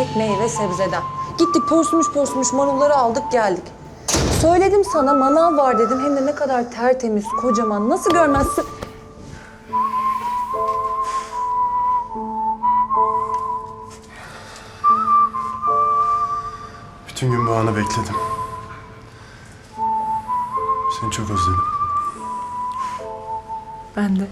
erkek meyve sebzeden. Gittik pörsümüş pörsümüş marulları aldık geldik. Söyledim sana manav var dedim hem de ne kadar tertemiz, kocaman. Nasıl görmezsin? Bütün gün bu anı bekledim. Seni çok özledim. Ben de.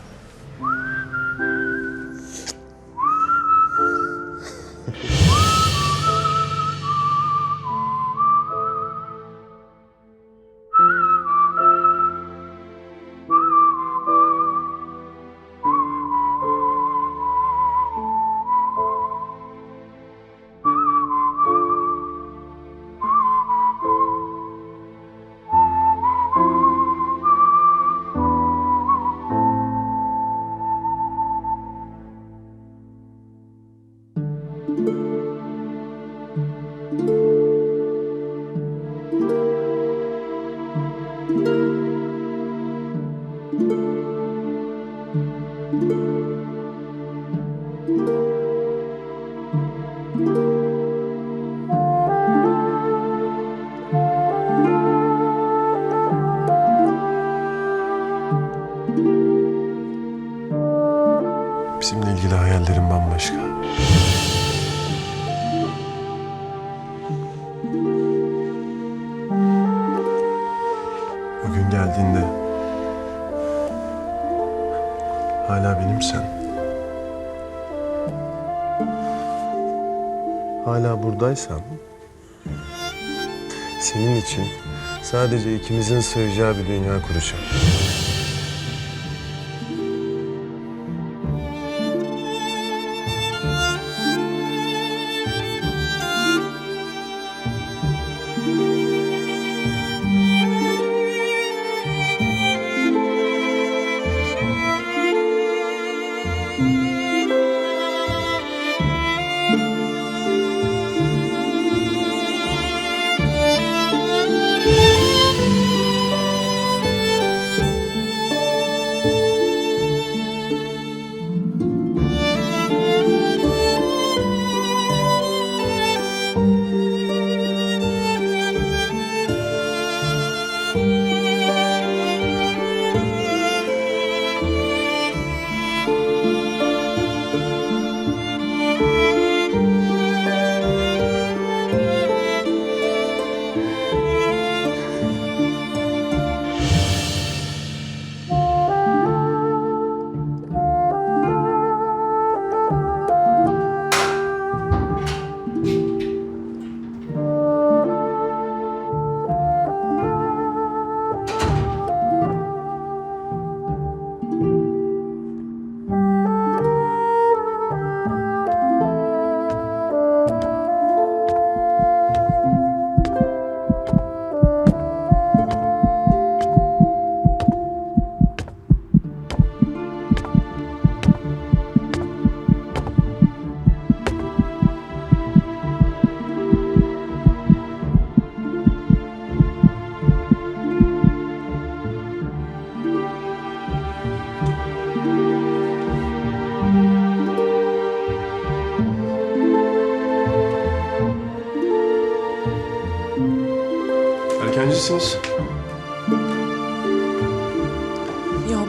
Hala benimsen. Hala buradaysan senin için sadece ikimizin sığacağı bir dünya kuracağım.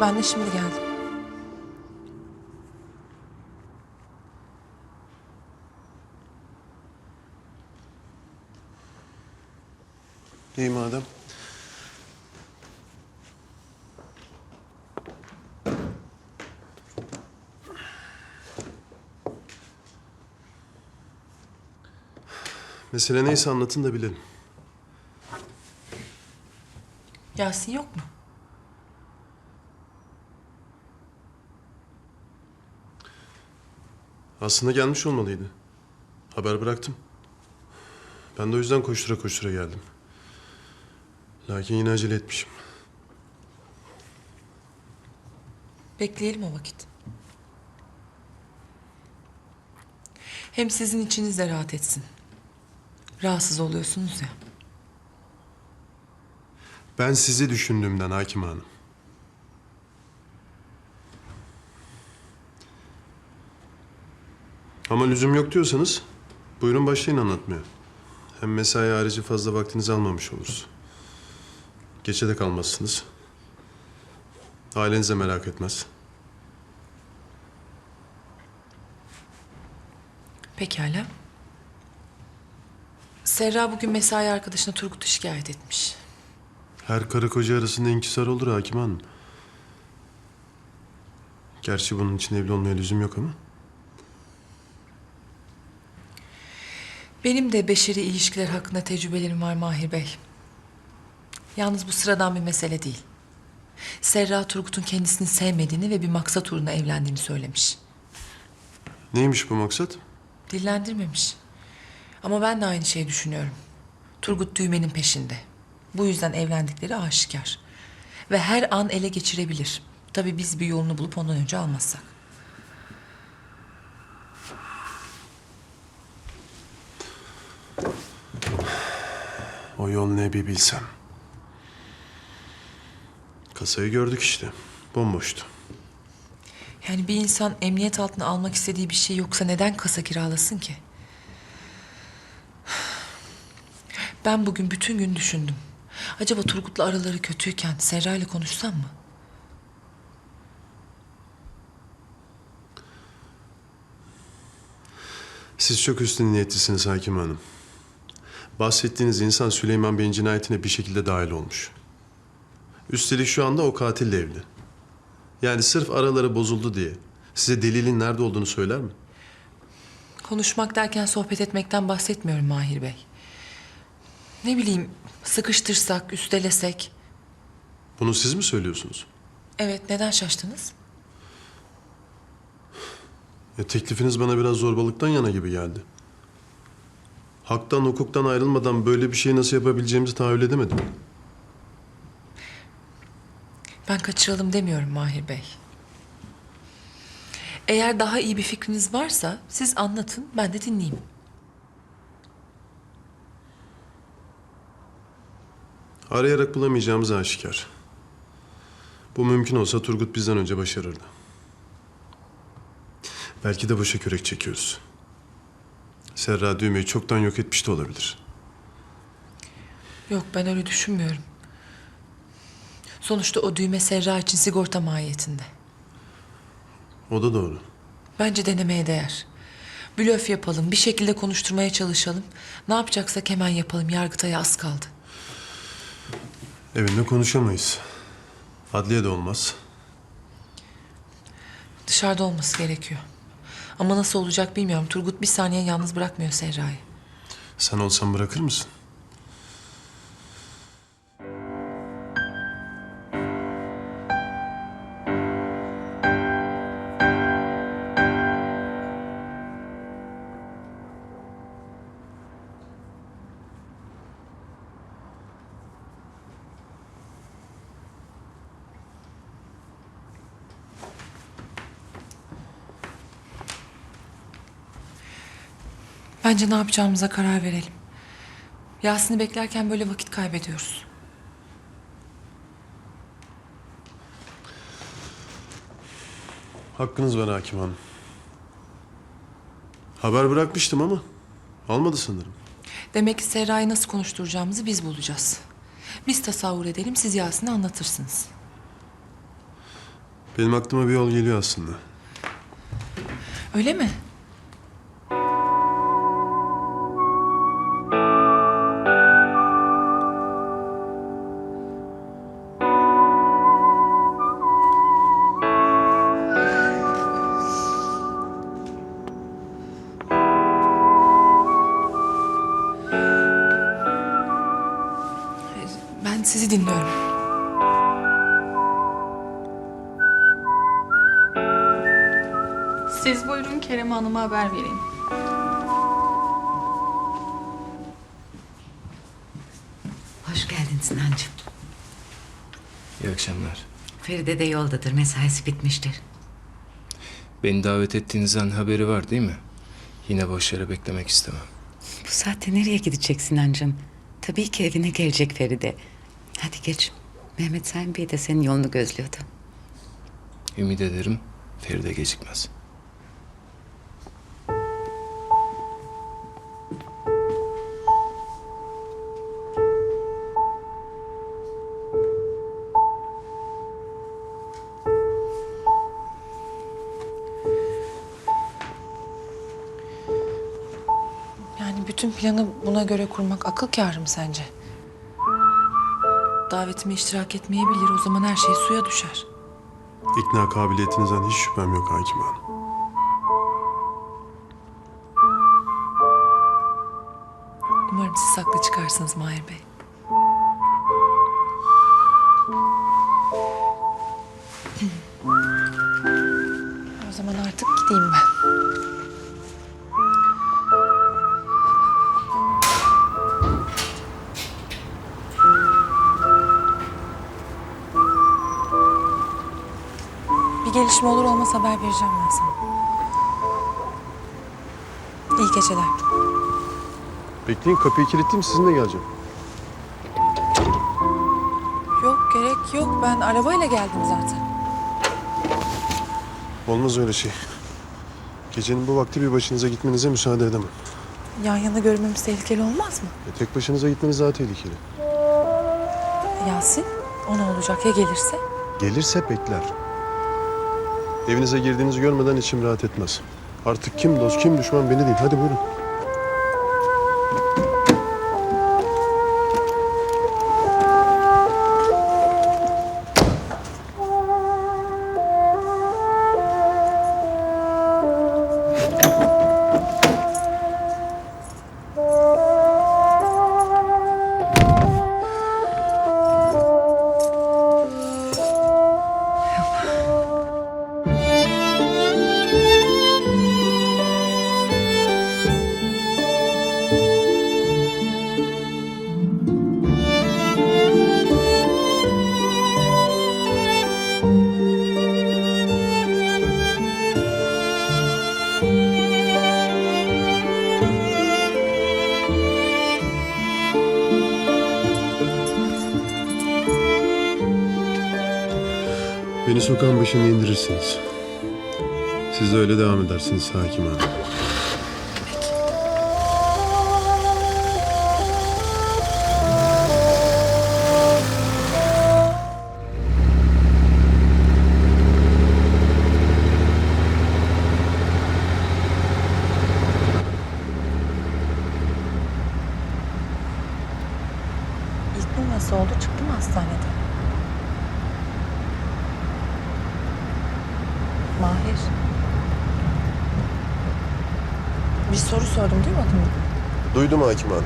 Ben de şimdi geldim. İyi madem. Mesele neyse anlatın da bilelim. Yasin yok mu? Aslında gelmiş olmalıydı. Haber bıraktım. Ben de o yüzden koştura koştura geldim. Lakin yine acele etmişim. Bekleyelim o vakit. Hem sizin içiniz de rahat etsin. Rahatsız oluyorsunuz ya. Ben sizi düşündüğümden Hakim Hanım. Ama lüzum yok diyorsanız Buyurun başlayın anlatmaya. Hem mesai harici fazla vaktinizi almamış oluruz. Geçe de kalmazsınız. Aileniz de merak etmez. Pekala. Serra bugün mesai arkadaşına Turgut'u şikayet etmiş. Her karı koca arasında inkisar olur hakim hanım. Gerçi bunun için evli olmaya lüzum yok ama. Benim de beşeri ilişkiler hakkında tecrübelerim var Mahir Bey. Yalnız bu sıradan bir mesele değil. Serra Turgut'un kendisini sevmediğini ve bir maksat uğruna evlendiğini söylemiş. Neymiş bu maksat? Dillendirmemiş. Ama ben de aynı şeyi düşünüyorum. Turgut düğmenin peşinde. Bu yüzden evlendikleri aşikar. Ve her an ele geçirebilir. Tabii biz bir yolunu bulup ondan önce almazsak. O yol ne bir bilsem. Kasayı gördük işte. Bomboştu. Yani bir insan emniyet altına almak istediği bir şey yoksa neden kasa kiralasın ki? Ben bugün bütün gün düşündüm. Acaba Turgut'la araları kötüyken Serra ile konuşsam mı? Siz çok üstün niyetlisiniz hakim hanım. Bahsettiğiniz insan Süleyman Bey'in cinayetine bir şekilde dahil olmuş. Üstelik şu anda o katille evli. Yani sırf araları bozuldu diye size delilin nerede olduğunu söyler mi? Konuşmak derken sohbet etmekten bahsetmiyorum Mahir Bey. Ne bileyim sıkıştırsak, üstelesek. Bunu siz mi söylüyorsunuz? Evet neden şaştınız? Ya teklifiniz bana biraz zorbalıktan yana gibi geldi. Haktan hukuktan ayrılmadan böyle bir şeyi nasıl yapabileceğimizi tahayyül edemedim. Ben kaçıralım demiyorum Mahir Bey. Eğer daha iyi bir fikriniz varsa siz anlatın ben de dinleyeyim. Arayarak bulamayacağımız aşikar. Bu mümkün olsa Turgut bizden önce başarırdı. Belki de boşa kürek çekiyoruz. Serra düğmeyi çoktan yok etmiş de olabilir. Yok ben öyle düşünmüyorum. Sonuçta o düğme Serra için sigorta mahiyetinde. O da doğru. Bence denemeye değer. Blöf yapalım, bir şekilde konuşturmaya çalışalım. Ne yapacaksak hemen yapalım. Yargıtay'a az kaldı. Evinde konuşamayız. Adliye de olmaz. Dışarıda olması gerekiyor. Ama nasıl olacak bilmiyorum. Turgut bir saniye yalnız bırakmıyor Serra'yı. Sen olsan bırakır mısın? Bence ne yapacağımıza karar verelim. Yasin'i beklerken böyle vakit kaybediyoruz. Hakkınız var hakim hanım. Haber bırakmıştım ama almadı sanırım. Demek ki Serra'yı nasıl konuşturacağımızı biz bulacağız. Biz tasavvur edelim, siz Yasin'e anlatırsınız. Benim aklıma bir yol geliyor aslında. Öyle mi? Sizi dinliyorum. Siz buyurun Kerem Hanım'a haber vereyim. Hoş geldin Sinancığım. İyi akşamlar. Feride de yoldadır. Mesaisi bitmiştir. Beni davet ettiğinizden haberi var değil mi? Yine boş yere beklemek istemem. Bu saatte nereye gidecek Sinancığım? Tabii ki evine gelecek Feride. Hadi geç. Mehmet Sayın Bey de senin yolunu gözlüyordu. Ümit ederim Feride gecikmez. Yani bütün planı buna göre kurmak akıl kârı mı sence? Davetime iştirak etmeyebilir. O zaman her şey suya düşer. İkna kabiliyetinizden hiç şüphem yok Hakim Hanım. Umarım siz haklı çıkarsınız Mahir Bey. o zaman artık gideyim ben. Gelişme olur olmaz haber vereceğim ben sana. İyi geceler. Bekleyin kapıyı kilitleyeyim sizinle geleceğim. Yok gerek yok. Ben arabayla geldim zaten. Olmaz öyle şey. Gecenin bu vakti bir başınıza gitmenize müsaade edemem. Yan yana görmemiz tehlikeli olmaz mı? E, tek başınıza gitmeniz daha tehlikeli. Yasin, o ne olacak ya gelirse? Gelirse bekler. Evinize girdiğinizi görmeden içim rahat etmez. Artık kim dost kim düşman beni değil. Hadi buyurun. İndirirsiniz. Siz de öyle devam edersiniz Hakim Hanım. Sordum duymadın mı? Duydum Hakim Hanım.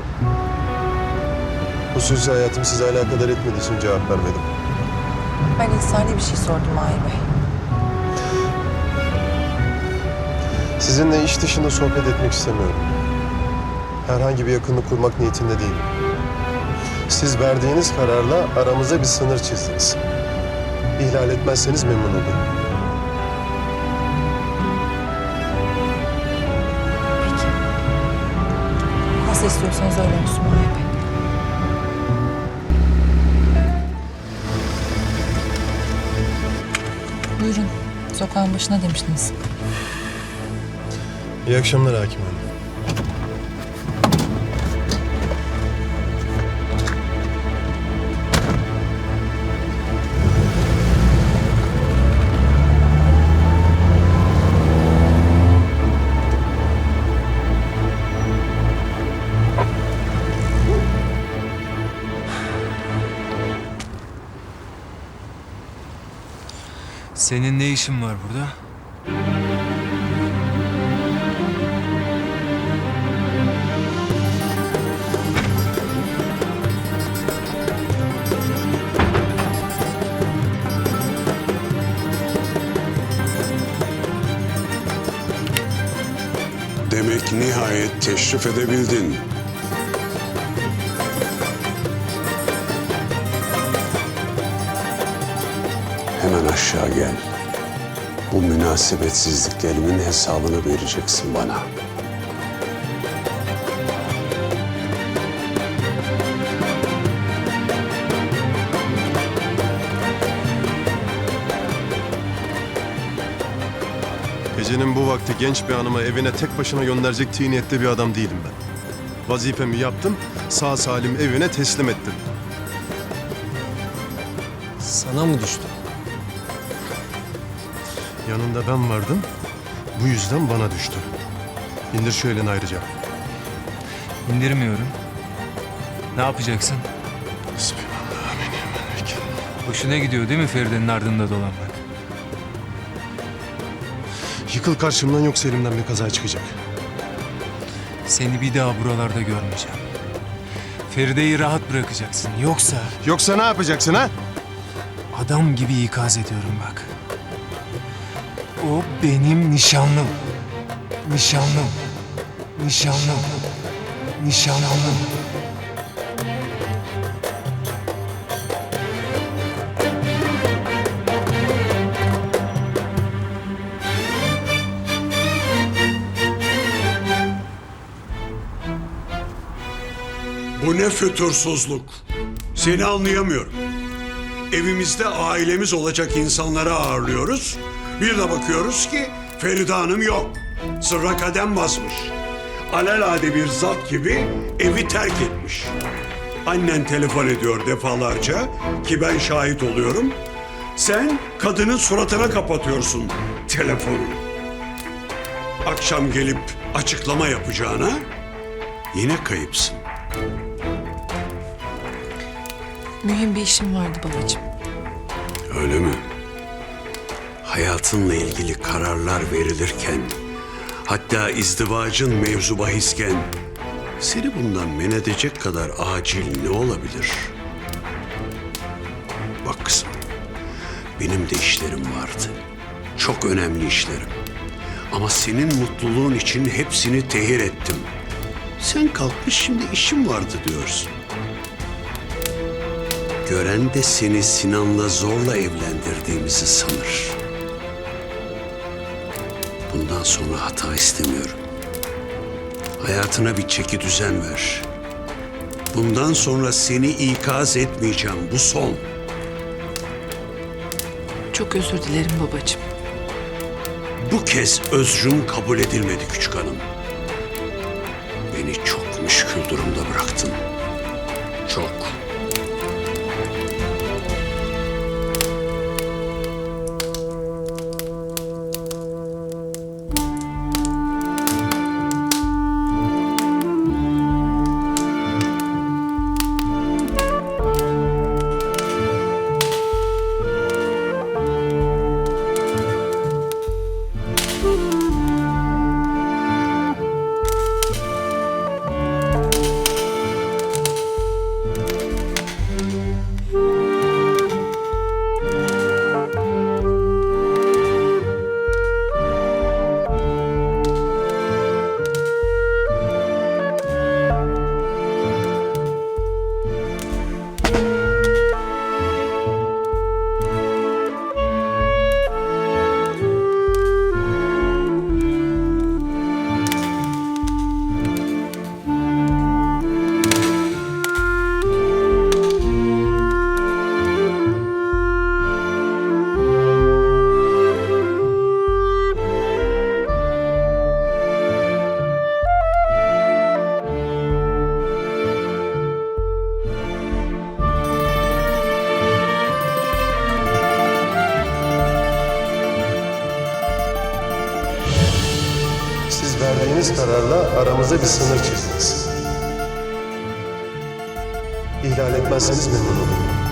Hususi hayatım sizi alakadar etmediği için cevap vermedim. Ben insani bir şey sordum Mahir Bey. Sizinle iş dışında sohbet etmek istemiyorum. Herhangi bir yakınlık kurmak niyetinde değilim. Siz verdiğiniz kararla aramıza bir sınır çizdiniz. İhlal etmezseniz memnun olurum. İstiyorsanız öyle olsun Bey. Buyurun. Sokağın başına demiştiniz. İyi akşamlar Hakim Hanım. Senin ne işin var burada? Demek nihayet teşrif edebildin. Hemen aşağı gel. Bu münasebetsizliklerimin hesabını vereceksin bana. Gecenin bu vakti genç bir hanımı evine tek başına gönderecek tiniyette bir adam değilim ben. Vazifemi yaptım, sağ salim evine teslim ettim. Sana mı düştü? Yanında ben vardım, bu yüzden bana düştü. İndir şu elini ayrıca. İndirmiyorum. Ne yapacaksın? Hasbinallah ve ni'mel vekil. Hoşuna gidiyor değil mi Feride'nin ardında dolanmak? Yıkıl karşımdan yoksa elimden bir kaza çıkacak. Seni bir daha buralarda görmeyeceğim. Feride'yi rahat bırakacaksın. Yoksa Yoksa ne yapacaksın ha? adam gibi ikaz ediyorum bak. O benim nişanlım. Nişanlım. Nişanlım. Nişanlım. Bu ne fütursuzluk. Seni anlayamıyorum. Evimizde ailemiz olacak insanları ağırlıyoruz. Bir de bakıyoruz ki Feride Hanım yok. Sırra kadem basmış. Alelade bir zat gibi evi terk etmiş. Annen telefon ediyor defalarca ki ben şahit oluyorum. Sen kadının suratına kapatıyorsun telefonu. Akşam gelip açıklama yapacağına yine kayıpsın. Mühim bir işim vardı babacığım. Öyle mi? Hayatınla ilgili kararlar verilirken, hatta izdivacın mevzu bahisken, seni bundan men edecek kadar acil ne olabilir? Bak kızım, benim de işlerim vardı. Çok önemli işlerim. Ama senin mutluluğun için hepsini tehir ettim. Sen kalkmış şimdi işim vardı diyorsun. Gören de seni Sinan'la zorla evlendirdiğimizi sanır. Bundan sonra hata istemiyorum. Hayatına bir çeki düzen ver. Bundan sonra seni ikaz etmeyeceğim. Bu son. Çok özür dilerim babacığım. Bu kez özrün kabul edilmedi küçük hanım. Beni çok müşkül durumda bıraktın. Çok. Verdiğiniz kararla aramıza bir sınır çizdiniz. İhlal etmezseniz memnun olurum.